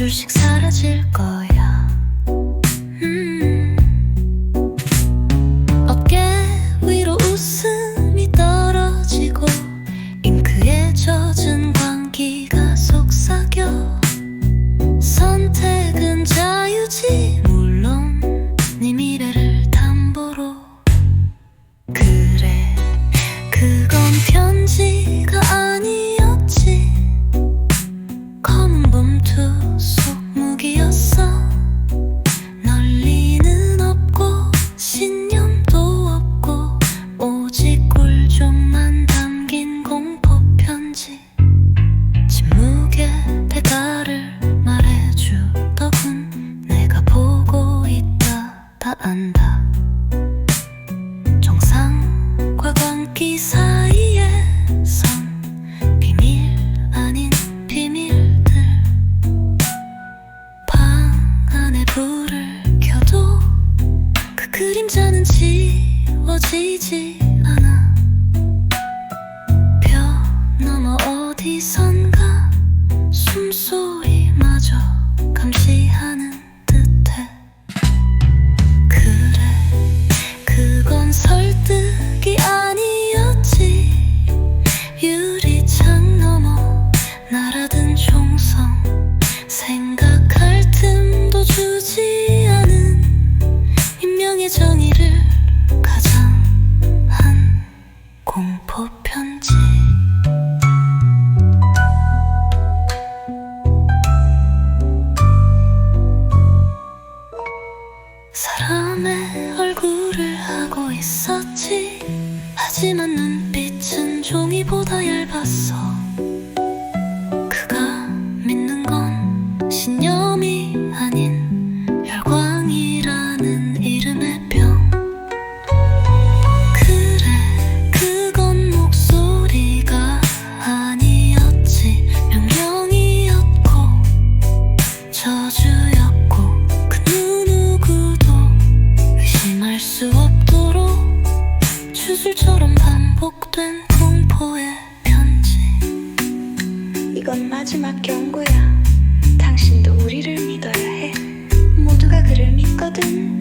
주식 사라질 거야. 그림자는 지워지지 않아. 벼 넘어 어디선 있었지. 하지만 눈빛은 종이보다 얇았어. 그가 믿는 건 신념이 아닌 혈광이라는 이름의 병. 그래 그건 목소리가 아니었지. 명령이었고 저주 주술처럼 반복된 공포의 편지 이건 마지막 경고야. 당신도 우리를 믿어야 해. 모두가 그를 믿거든.